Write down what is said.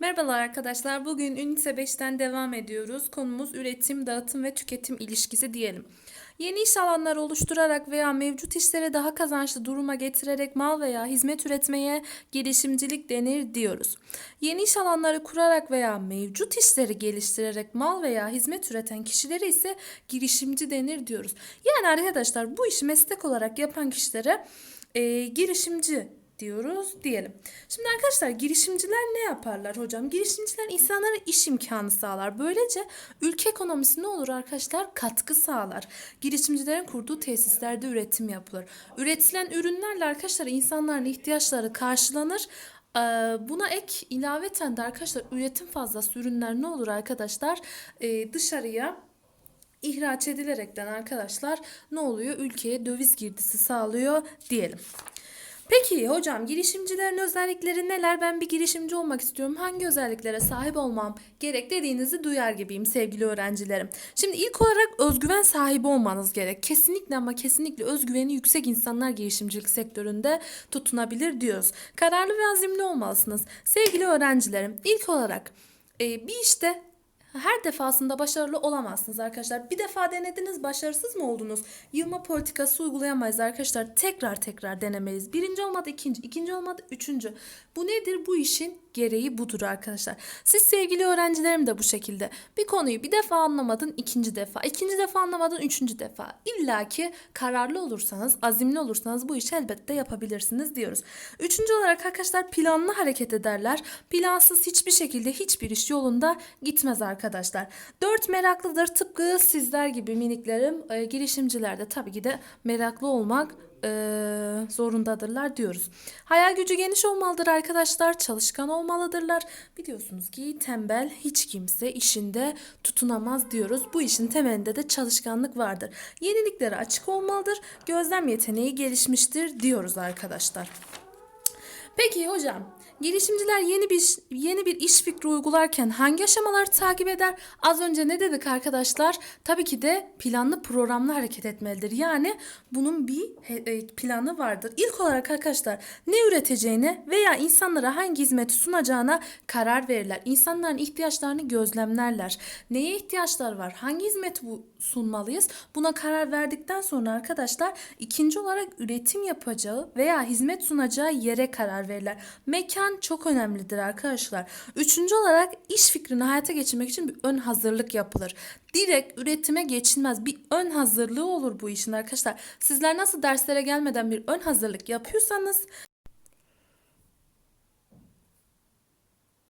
Merhabalar arkadaşlar. Bugün Ünite 5'ten devam ediyoruz. Konumuz üretim, dağıtım ve tüketim ilişkisi diyelim. Yeni iş alanları oluşturarak veya mevcut işleri daha kazançlı duruma getirerek mal veya hizmet üretmeye girişimcilik denir diyoruz. Yeni iş alanları kurarak veya mevcut işleri geliştirerek mal veya hizmet üreten kişilere ise girişimci denir diyoruz. Yani arkadaşlar bu işi meslek olarak yapan kişilere e, girişimci diyoruz diyelim. Şimdi arkadaşlar girişimciler ne yaparlar hocam? Girişimciler insanlara iş imkanı sağlar. Böylece ülke ekonomisi ne olur arkadaşlar? Katkı sağlar. Girişimcilerin kurduğu tesislerde üretim yapılır. Üretilen ürünlerle arkadaşlar insanların ihtiyaçları karşılanır. Ee, Buna ek ilaveten de arkadaşlar üretim fazlası ürünler ne olur arkadaşlar? Ee, dışarıya ihraç edilerekten arkadaşlar ne oluyor? Ülkeye döviz girdisi sağlıyor diyelim. Peki hocam girişimcilerin özellikleri neler? Ben bir girişimci olmak istiyorum. Hangi özelliklere sahip olmam gerek dediğinizi duyar gibiyim sevgili öğrencilerim. Şimdi ilk olarak özgüven sahibi olmanız gerek. Kesinlikle ama kesinlikle özgüveni yüksek insanlar girişimcilik sektöründe tutunabilir diyoruz. Kararlı ve azimli olmalısınız. Sevgili öğrencilerim ilk olarak e, bir işte her defasında başarılı olamazsınız arkadaşlar. Bir defa denediniz başarısız mı oldunuz? Yılma politikası uygulayamayız arkadaşlar. Tekrar tekrar denemeliyiz. Birinci olmadı ikinci, ikinci olmadı üçüncü. Bu nedir? Bu işin gereği budur arkadaşlar. Siz sevgili öğrencilerim de bu şekilde. Bir konuyu bir defa anlamadın ikinci defa, ikinci defa anlamadın üçüncü defa. İlla ki kararlı olursanız, azimli olursanız bu işi elbette yapabilirsiniz diyoruz. Üçüncü olarak arkadaşlar planlı hareket ederler. Plansız hiçbir şekilde hiçbir iş yolunda gitmez arkadaşlar. Dört meraklıdır tıpkı sizler gibi miniklerim. E, girişimciler de tabii ki de meraklı olmak e, zorundadırlar diyoruz. Hayal gücü geniş olmalıdır arkadaşlar. Çalışkan olmalıdırlar. Biliyorsunuz ki tembel hiç kimse işinde tutunamaz diyoruz. Bu işin temelinde de çalışkanlık vardır. Yeniliklere açık olmalıdır. Gözlem yeteneği gelişmiştir diyoruz arkadaşlar. Peki hocam, girişimciler yeni bir yeni bir iş fikri uygularken hangi aşamaları takip eder? Az önce ne dedik arkadaşlar? Tabii ki de planlı programlı hareket etmelidir. Yani bunun bir e, planı vardır. İlk olarak arkadaşlar ne üreteceğine veya insanlara hangi hizmeti sunacağına karar verirler. İnsanların ihtiyaçlarını gözlemlerler. Neye ihtiyaçlar var? Hangi hizmeti sunmalıyız? Buna karar verdikten sonra arkadaşlar ikinci olarak üretim yapacağı veya hizmet sunacağı yere karar verirler. Mekan çok önemlidir arkadaşlar. Üçüncü olarak iş fikrini hayata geçirmek için bir ön hazırlık yapılır. Direkt üretime geçilmez. Bir ön hazırlığı olur bu işin arkadaşlar. Sizler nasıl derslere gelmeden bir ön hazırlık yapıyorsanız